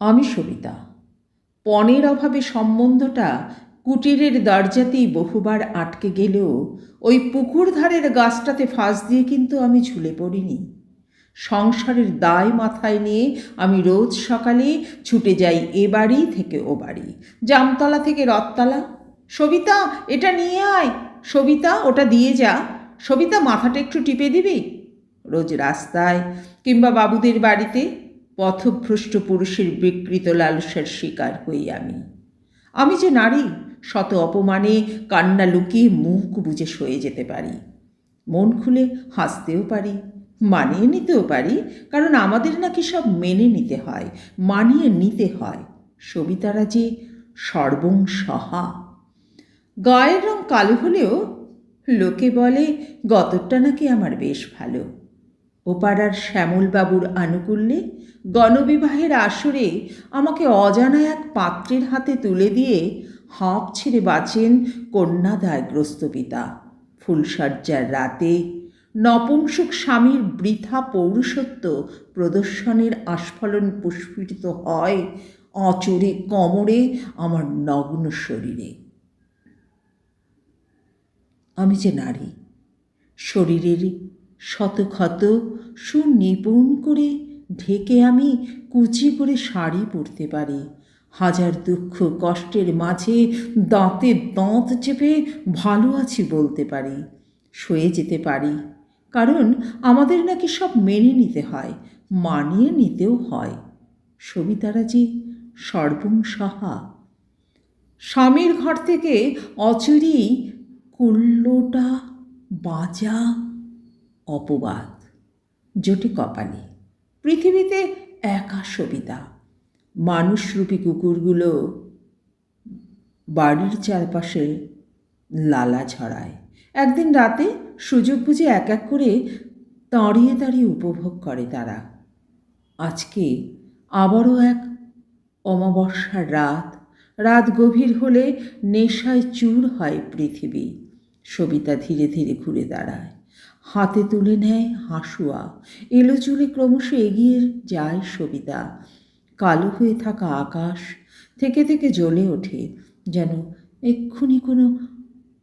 আমি সবিতা। পণের অভাবে সম্বন্ধটা কুটিরের দরজাতেই বহুবার আটকে গেলেও ওই পুকুর ধারের গাছটাতে ফাঁস দিয়ে কিন্তু আমি ঝুলে পড়িনি। সংসারের দায় মাথায় নিয়ে আমি রোজ সকালে ছুটে যাই এ বাড়ি থেকে ও বাড়ি, জামতলা থেকে রথতলা। সবিতা, এটা নিয়ে আয়। সবিতা, ওটা দিয়ে যা। সবিতা, মাথাটা একটু টিপে দিবি? রোজ রাস্তায় কিংবা বাবুদের বাড়িতে পথভ্রষ্ট পুরুষের বিকৃত লালসার শিকার হই আমি। আমি যে নারী, শত অপমানে কান্না লুকিয়ে মুখ বুঝে সয়ে যেতে পারি। মন খুলে হাসতেও পারি, মানিয়ে নিতেও পারি, কারণ আমাদের নাকি সব মেনে নিতে হয়, মানিয়ে নিতে হয়, সবিতারা যে সর্বং সহা গায়ের রং কালো হলেও লোকে বলে, গতরটা নাকি আমার বেশ ভালো। ওপাড়ার শ্যামলবাবুর আনুকূল্যে গণবিবাহের আসরে আমাকে অজানা এক পাত্রের হাতে তুলে দিয়ে হাঁপ ছেড়ে বাঁচেন কন্যাদায়গ্রস্ত পিতা। ফুলসজ্জার রাতে নপুংসক স্বামীর বৃথা পৌরুষত্ব প্রদর্শনের আস্ফলন পুষ্পিত হয় অচরে কমরে আমার নগ্ন শরীরে। আমি যে নারী, শরীরের শতক্ষত সুনিপুণ করে ঢেকে আমি কুচি করে শাড়ি পরতে পারি। হাজার দুঃখ কষ্টের মাঝে দাঁতে দাঁত চেপে ভালো আছি বলতে পারি। সয়ে যেতে পারি। কারণ আমাদের নাকি সব মেনে নিতে হয়, মানিয়ে নিতেও হয়। সবিতারা যে সর্বং সাহা স্বামীর ঘর থেকে অচুরি কুল্লোটা বাজা অপবাদ। জোটে কপালে। পৃথিবীতে একা সবিতা। মানুষরূপী কুকুরগুলো বাড়ির চারপাশে লালা ছড়ায়। একদিন রাতে সুযোগ বুঝে এক এক করে দাঁড়িয়ে দাঁড়িয়ে উপভোগ করে তারা। আজকে আবারও এক অমাবস্যার রাত। রাত গভীর হলে নেশায় চুর হয় পৃথিবী। সবিতা ধীরে ধীরে ঘুরে দাঁড়ায়। হাতে তুলে নেয় হাসুয়া। এলোচুলে ক্রমশ এগিয়ে যায় সবিতা। কালো হয়ে থাকা আকাশ থেকে থেকে জ্বলে ওঠে, যেন এক্ষুনি কোনো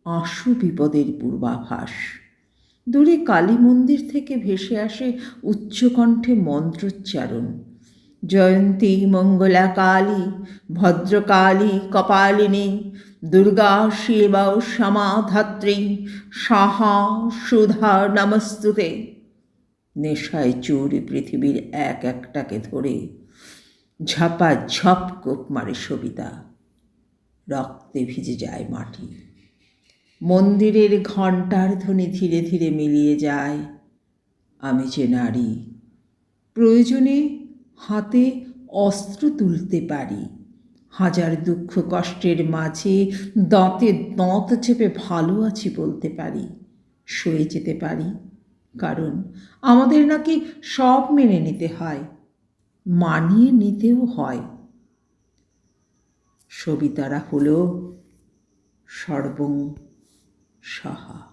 আশু বিপদের পূর্বাভাস। দূরে কালী মন্দির থেকে ভেসে আসে উচ্চকণ্ঠে মন্ত্রোচ্চারণ। জয়ন্তী মঙ্গলা কালী ভদ্রকালী, কপালিনী দুর্গা শিবা সমাধাত্রী, সাহা, সুধা নমস্তুতে। নেশায় চুরি পৃথিবীর এক একটাকে ধরে ঝাপা ঝপ কোপ মারে সবিতা। রক্তে ভিজে যায় মাটি। মন্দিরের ঘণ্টার ধ্বনি ধীরে ধীরে মিলিয়ে যায়। আমি যে নারী, প্রয়োজনে হাতে অস্ত্র তুলতে পারি। হাজার দুঃখ কষ্টের মাঝে দাঁতে দাঁত চেপে ভালো আছি বলতে পারি, সয়ে যেতে পারি। কারণ আমাদের নাকি সব মেনে নিতে হয়, মানিয়ে নিতেও হয়। সবিতারা হলো সর্বং সাহা।